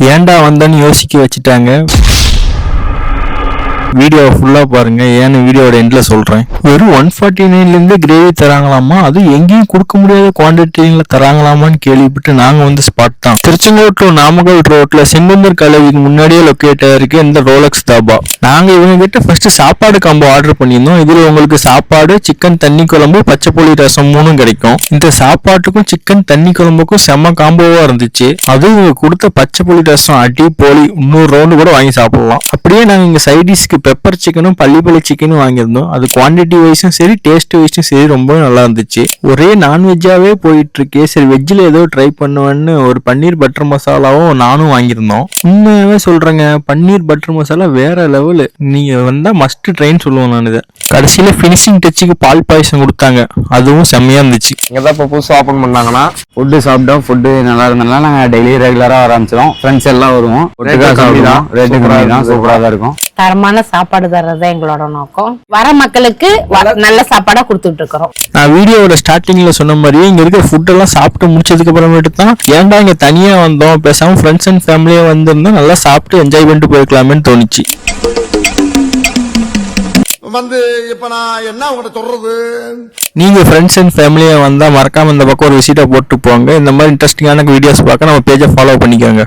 ஏன்டா வந்தேன்னு யோசிக்க வச்சுட்டாங்க? வீடியோவை ஃபுல்லாக பாருங்க. ஏன்னு வீடியோட எண்டில் சொல்கிறேன் வெறும் ஒன் ஃபார்ட்டி நைன்லேருந்து கிரேவி தராங்களாமா? அது எங்கேயும் கொடுக்க முடியாத குவான்டிட்டியில் தராங்களாமான்னு கேள்விப்பட்டு நாங்கள் வந்து ஸ்பாட் தான். திருச்செங்கோடு நாமக்கல் ரோட்டில் செங்குந்தர் கலவிக்கு முன்னாடியே லொக்கேட் ஆகிருக்கு இந்த ரோலக்ஸ் தாபா. நாங்கள் இவங்க கிட்ட ஃபர்ஸ்ட் சாப்பாடு காம்போ ஆர்டர் பண்ணியிருந்தோம். இதில் உங்களுக்கு சாப்பாடு சிக்கன் தண்ணி குழம்பு பச்சை புளி ரசம் மூணும் கிடைக்கும். இந்த சாப்பாட்டுக்கும் சிக்கன் தண்ணி குழம்புக்கும் செம்ம காம்போவாக இருந்துச்சு. அதுவும் இவங்க கொடுத்த பச்சை புளி ரசம் அடி போலி இன்னொரு ரவுண்டு கூட வாங்கி சாப்பிடலாம். அப்படியே நாங்கள் இங்கே சைடிஷ்க்கு பெப்பர் சிக்கனும் பள்ளிப்பள்ளி சிக்கனும் வாங்கியிருந்தோம். அது குவான்டிட்டி வைஸும் சரி டேஸ்ட் வைஸும் சரி ரொம்ப நல்லா இருந்துச்சு. ஒரே நான்வெஜ்ஜாவே போயிட்டு இருக்கே சரி வெஜ்ஜில் ஏதோ ட்ரை பண்ணுவேன்னு ஒரு பன்னீர் பட்டர் மசாலாவும் நானும் வாங்கியிருந்தோம். உண்மையாவே சொல்றேங்க பன்னீர் பட்டர் மசாலா வேற லெவலு நீங்க வந்தா மஸ்ட் ட்ரைன்னு சொல்லுவேன் நான் இதை. கடைசியில ஃபினிஷிங் டச்சுக்கு பால் பாயசம் கொடுத்தாங்க. அதுவும் செம்மையா இருந்துச்சு. இங்கே தான் இப்போ புதுசாக ஓப்பன் பண்ணாங்கன்னா ஃபுட்டு சாப்பிட்டோம் ஃபுட்டு நல்லா இருந்ததுனால நாங்கள் டெய்லி ரெகுலராக ஆரம்பிச்சிடும் ஃப்ரெண்ட்ஸ் எல்லாம் வருவோம். கம்மி தான். ரேட்டு சூப்பரா கம்மி தான். சூப்பராக தான் இருக்கும். தரமான சாப்பாடு தர்றது தான் எங்களோட நோக்கம். வர மக்களுக்கு நல்ல சாப்பாடா கொடுத்துட்டு இருக்கிறோம். நான் வீடியோவோட ஸ்டார்டிங்ல சொன்ன மாதிரியே இங்க இருக்கிற ஃபுட் எல்லாம் சாப்பிட்டு முடிச்சதுக்கு அப்புறமேட்டு தான் ஏன்டா இங்க தனியா வந்தோம் பேசாம ஃப்ரெண்ட்ஸ் அண்ட் ஃபேமிலியா வந்திருந்தா நல்லா சாப்பிட்டு என்ஜாய் பண்ணிட்டு போயிருக்கலாமேன்னு தோணுச்சு. வந்து இப்ப நான் என்ன உங்கள்ட்ட சொல்றது? நீங்க ஃப்ரெண்ட்ஸ் அண்ட் ஃபேமிலியா வந்தா மறக்காம இந்த பக்கம் ஒரு விசிட்டை போட்டு போங்க. இந்த மாதிரி இன்ட்ரெஸ்டிங்கான வீடியோஸ் பார்க்க நம்ம பேஜை ஃபாலோ பண்ணிக்கோங்க.